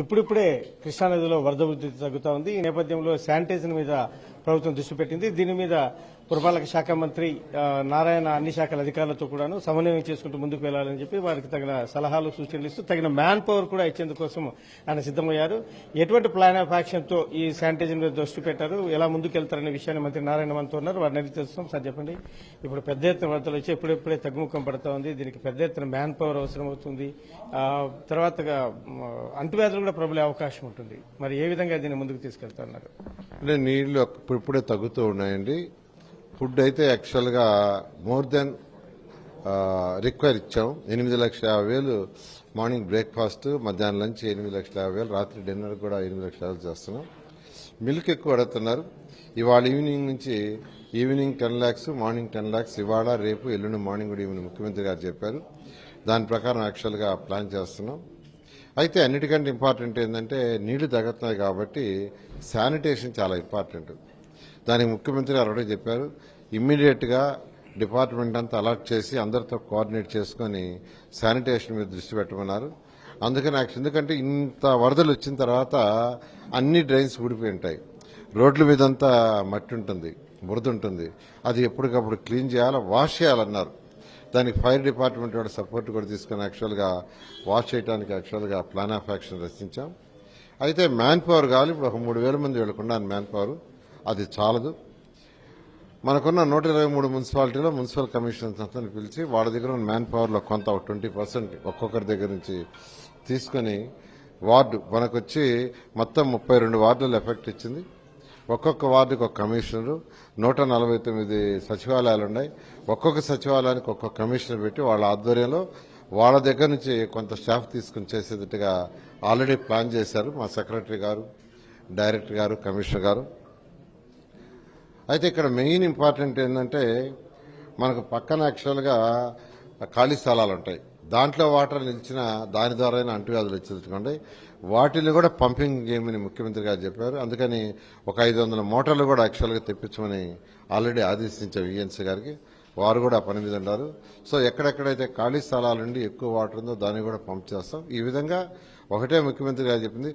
ఇప్పుడిప్పుడే కృష్ణానదిలో వరద ఉధృతి తగ్గుతా ఉంది. ఈ నేపథ్యంలో శానిటేషన్ మీద ప్రభుత్వం దృష్టి పెట్టింది. దీని మీద పురపాలక శాఖ మంత్రి నారాయణ అన్ని శాఖల అధికారులతో కూడాను సమన్వయం చేసుకుంటూ ముందుకు వెళ్ళాలని చెప్పి వారికి తగిన సలహాలు సూచనలు ఇస్తూ తగిన మ్యాన్ పవర్ కూడా ఇచ్చేందుకోసం ఆయన సిద్దమయ్యారు ఎటువంటి ప్లాన్ ఆఫ్ యాక్షన్తో ఈ శానిటైజర్ మీద దృష్టి పెట్టారు? ఎలా ముందుకు వెళ్తారనే విషయాన్ని మంత్రి నారాయణ మనతో ఉన్నారు. వారిని అడిగి తెలుస్తాం సార్ చెప్పండి. ఇప్పుడు పెద్ద ఎత్తున వరదలు వచ్చి ఎప్పుడెప్పుడే తగ్గుముఖం పడతా ఉంది. దీనికి పెద్ద ఎత్తున మ్యాన్ పవర్ అవసరం అవుతుంది. తర్వాత తర్వాతగా అంటువ్యాధులు కూడా ప్రబలే అవకాశం ఉంటుంది. మరి ఏ విధంగా దీన్ని ముందుకు తీసుకెళ్తున్నారు అంటే నీళ్ళు ఇప్పుడిప్పుడే తగ్గుతూ ఉన్నాయండి. ఫుడ్ అయితే యాక్చువల్గా మోర్ దెన్ రిక్వైర్ ఇచ్చాం. ఎనిమిది లక్షల యాభై వేలు మార్నింగ్ బ్రేక్ఫాస్ట్ మధ్యాహ్నం లంచ్ ఎనిమిది లక్షల యాభై వేలు రాత్రి డిన్నర్ కూడా ఎనిమిది లక్షల యాభై చేస్తున్నాం. మిల్క్ ఎక్కువ అడుగుతున్నారు. ఇవాళ ఈవినింగ్ నుంచి evening ten lakhs morning ten lakhs ఇవాళ రేపు ఎల్లుండి మార్నింగ్ కూడా ఈవినింగ్ ముఖ్యమంత్రి గారు చెప్పారు. దాని ప్రకారం యాక్చువల్గా ప్లాన్ చేస్తున్నాం. అయితే అన్నిటికంటే ఇంపార్టెంట్ ఏంటంటే నీళ్ళు తగ్గుతున్నాయి కాబట్టి శానిటేషన్ చాలా ఇంపార్టెంట్. దానికి ముఖ్యమంత్రి ఆల్రెడీ చెప్పారు ఇమ్మీడియట్గా డిపార్ట్మెంట్ అంతా అలర్ట్ చేసి అందరితో కోఆర్డినేట్ చేసుకొని శానిటేషన్ మీద దృష్టి పెట్టమన్నారు. అందుకని యాక్చువల్ ఎందుకంటే ఇంత వరదలు వచ్చిన తర్వాత అన్ని డ్రైన్స్ ఊడిపోయి ఉంటాయి. రోడ్ల మీదంతా మట్టి ఉంటుంది బురద ఉంటుంది. అది ఎప్పటికప్పుడు క్లీన్ చేయాలి వాష్ చేయాలన్నారు. దానికి ఫైర్ డిపార్ట్మెంట్ కూడా సపోర్ట్ కూడా తీసుకుని యాక్చువల్గా వాష్ చేయడానికి యాక్చువల్గా ప్లాన్ ఆఫ్ యాక్షన్ రచించాం. అయితే మ్యాన్ పవర్ కావాలి ఇప్పుడు ఒక మూడు వేల మంది వెళ్ళకుండా మ్యాన్ పవర్ అది చాలదు. మనకున్న నూట ఇరవై మూడు మున్సిపాలిటీలో మున్సిపల్ కమిషనర్స్ అంతా పిలిచి వాళ్ళ దగ్గర ఉన్న మ్యాన్ పవర్లో కొంత ఒక ట్వంటీ పర్సెంట్ ఒక్కొక్కరి దగ్గర నుంచి తీసుకొని వార్డు మనకొచ్చి మొత్తం ముప్పై రెండు వార్డులు ఎఫెక్ట్ ఇచ్చింది. ఒక్కొక్క వార్డుకి ఒక కమిషనరు నూట నలభై తొమ్మిది సచివాలయాలు ఉన్నాయి ఒక్కొక్క సచివాలయానికి ఒక్కొక్క కమిషనర్ పెట్టి వాళ్ళ ఆధ్వర్యంలో వాళ్ళ దగ్గర నుంచి కొంత స్టాఫ్ తీసుకుని చేసేటట్టుగా ఆల్రెడీ ప్లాన్ చేశారు మా సెక్రటరీ గారు డైరెక్టర్ గారు కమిషనర్ గారు. అయితే ఇక్కడ మెయిన్ ఇంపార్టెంట్ ఏంటంటే మనకు పక్కన యాక్చువల్గా ఖాళీ స్థలాలు ఉంటాయి. దాంట్లో వాటర్ నిలిచిన దాని ద్వారా అంటువ్యాధులు వచ్చేట్టుకోండి వాటిని కూడా పంపింగ్ చేయమని ముఖ్యమంత్రి గారు చెప్పారు. అందుకని ఒక ఐదు వందల మోటార్లు కూడా యాక్చువల్గా తెప్పించమని ఆల్రెడీ ఆదేశించాం ఈఎన్సీ గారికి. వారు కూడా ఆ పని మీద ఉన్నారు. సో ఎక్కడెక్కడైతే ఖాళీ స్థలాల నుండి ఎక్కువ వాటర్ ఉందో దాన్ని కూడా పంప్ చేస్తాం. ఈ విధంగా ఒకటే ముఖ్యమంత్రి గారు చెప్పింది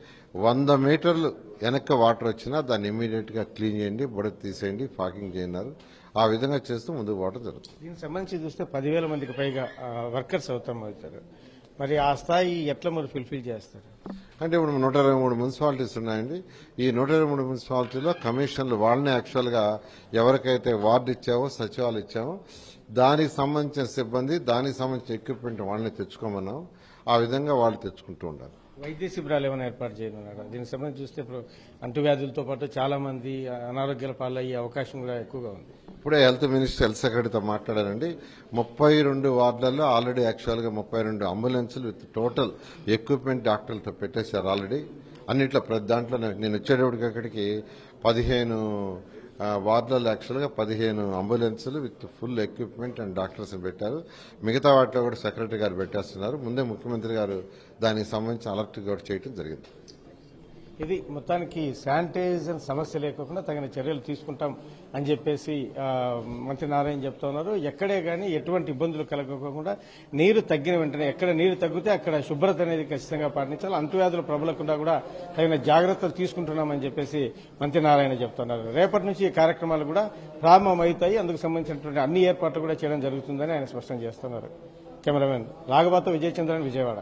వంద మీటర్లు వెనక్కి వాటర్ వచ్చినా దాన్ని ఇమీడియట్గా క్లీన్ చేయండి బుడత తీసేయండి ఫాకింగ్ చేయన్నారు. ఆ విధంగా చేస్తూ ముందుకు పోవడం జరుగుతుంది. దీనికి సంబంధించి చూస్తే పదివేల మందికి పైగా వర్కర్స్ అవుతాం అవుతారు మరి ఆ స్థాయి ఎట్లా మరి ఫుల్ఫిల్ చేస్తారు? అంటే ఇప్పుడు నూట ఇరవై మూడు మున్సిపాలిటీస్ ఉన్నాయండి. ఈ నూట ఇరవై మూడు మున్సిపాలిటీలో కమిషన్లు వాళ్ళనే యాక్చువల్గా ఎవరికైతే వార్డు ఇచ్చావో సచివాలు ఇచ్చామో దానికి సంబంధించిన సిబ్బంది దానికి సంబంధించిన ఎక్విప్మెంట్ వాళ్ళని తెచ్చుకోమన్నాం. ఆ విధంగా వాళ్ళు తెచ్చుకుంటూ ఉండాలి. వైద్య శిబిరాలు ఏమైనా ఏర్పాటు చేయనున్నారా? దీనికి సంబంధించి చూస్తే ఇప్పుడు అంటువ్యాధులతో పాటు చాలా మంది అనారోగ్యాల పాలయ్యే అవకాశం కూడా ఎక్కువగా ఉంది. ఇప్పుడే హెల్త్ మినిస్టర్ హెల్త్ సెక్రటరీతో మాట్లాడారండి. ముప్పై రెండు వార్డులలో ఆల్రెడీ యాక్చువల్గా ముప్పై రెండు అంబులెన్సులు విత్ టోటల్ ఎక్విప్మెంట్ డాక్టర్లతో పెట్టేశారు ఆల్రెడీ. అన్నిట్లో ప్రతి దాంట్లో నేను వచ్చేటప్పటికి అక్కడికి పదిహేను వార్డులలో యాక్చువల్గా పదిహేను అంబులెన్సులు with full equipment and doctors పెట్టారు. మిగతా వాటిలో కూడా సెక్రటరీ గారు పెట్టేస్తున్నారు. ముందే ముఖ్యమంత్రి గారు దానికి సంబంధించిన అలర్ట్ కూడా చేయడం జరిగింది. ఇది మొత్తానికి శానిటైజర్ సమస్య లేకుండా తగిన చర్యలు తీసుకుంటాం అని చెప్పేసి మంత్రి నారాయణ చెప్తున్నారు ఎక్కడే కానీ ఎటువంటి ఇబ్బందులు కలగకుండా నీరు తగ్గిన వెంటనే ఎక్కడ నీరు తగ్గితే అక్కడ శుభ్రత అనేది ఖచ్చితంగా పాటించాలి. అంటువ్యాధులు ప్రబలకుండా కూడా తగిన జాగ్రత్తలు తీసుకుంటున్నామని చెప్పేసి మంత్రి నారాయణ చెప్తున్నారు రేపటి నుంచి ఈ కార్యక్రమాలు కూడా ప్రారంభమవుతాయి. అందుకు సంబంధించినటువంటి అన్ని ఏర్పాట్లు కూడా చేయడం జరుగుతుందని ఆయన స్పష్టం చేస్తున్నారు. కెమెరామెన్ రాఘబాతో విజయచంద్రన్ విజయవాడ.